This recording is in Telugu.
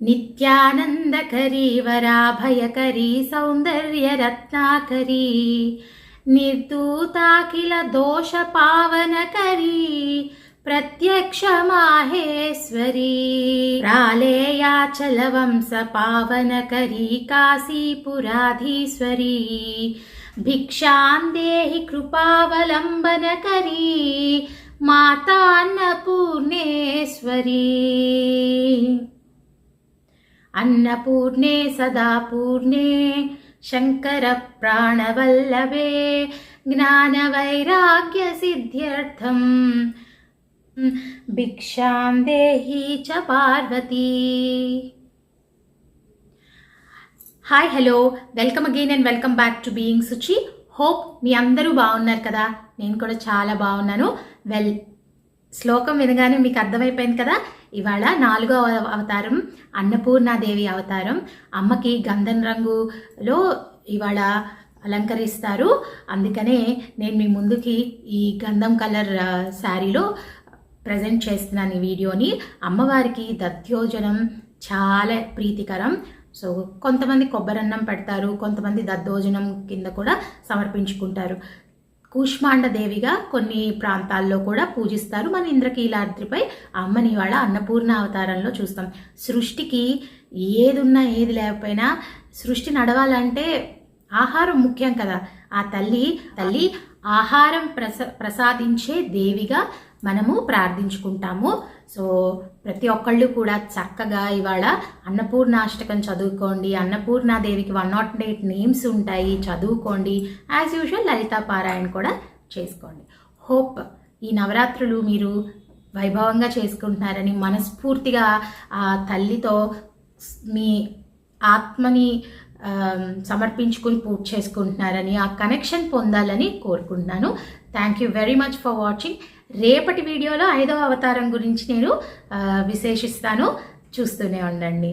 నిత్యానందకరీ వరాభయకరీ సౌందర్యరత్నాకరీ నిర్దూతాఖిల దోష పావనకరీ ప్రత్యక్షమాహేశ్వరీ ప్రాళేయాచల వంశ పావనకరీ కాశీపురాధీశ్వరీ భిక్షాందేహి కృపావలంబనకరీ మాతాన్నపూర్ణేశ్వరీ. अन्नपूर्णे सदा पूर्णे शङ्करप्राणवल्लभे ज्ञानवैराग्यसिद्ध्यर्थम् భిక్షాం దేహి చ Parvati hi hello welcome again and welcome back to being Suchi hope మీ అందరూ బాగున్నారు కదా నేను కూడా చాలా బాగున్నాను వెల్ శ్లోకం వినగానే మీకు అర్థమైపోయింది కదా? ఇవాళ నాలుగో అవతారం అన్నపూర్ణాదేవి అవతారం. అమ్మకి గంధం రంగులో ఇవాళ అలంకరిస్తారు. అందుకనే నేను మీ ముందుకి ఈ గంధం కలర్ శారీలో ప్రజెంట్ చేస్తున్నాను ఈ వీడియోని. అమ్మవారికి దధ్యోజనం చాలా ప్రీతికరం. సో కొంతమంది కొబ్బరన్నం పెడతారు కొంతమంది దద్దోజనం కింద కూడా సమర్పించుకుంటారు. కూష్మాండ దేవిగా కొన్ని ప్రాంతాల్లో కూడా పూజిస్తారు. మన ఇంద్రకీలాద్రిపై అమ్మని వాళ్ళ అన్నపూర్ణ అవతారంలో చూస్తాం. సృష్టికి ఏదున్నా ఏది లేకపోయినా సృష్టి నడవాలంటే ఆహారం ముఖ్యం కదా. ఆ తల్లి తల్లి ఆహారం ప్రస ప్రసాదించే దేవిగా మనము ప్రార్థించుకుంటాము. సో ప్రతి ఒక్కళ్ళు కూడా చక్కగా ఇవాళ అన్నపూర్ణాష్టకం చదువుకోండి. అన్నపూర్ణాదేవికి వన్ నాట్ ఎయిట్ నేమ్స్ ఉంటాయి. చదువుకోండి. యాజ్ యూజువల్ లలితా పారాయణ కూడా చేసుకోండి. హోప్ ఈ నవరాత్రులు మీరు వైభవంగా చేసుకుంటున్నారని మనస్ఫూర్తిగా ఆ తల్లితో మీ ఆత్మని సమర్పించుకుని పూర్తి చేసుకుంటున్నారని ఆ కనెక్షన్ పొందాలని కోరుకుంటున్నాను. Thank you very much for watching రేపటి వీడియోలో ఐదవ అవతారం గురించి నేను విశేషిస్తాను. చూస్తూనే ఉండండి.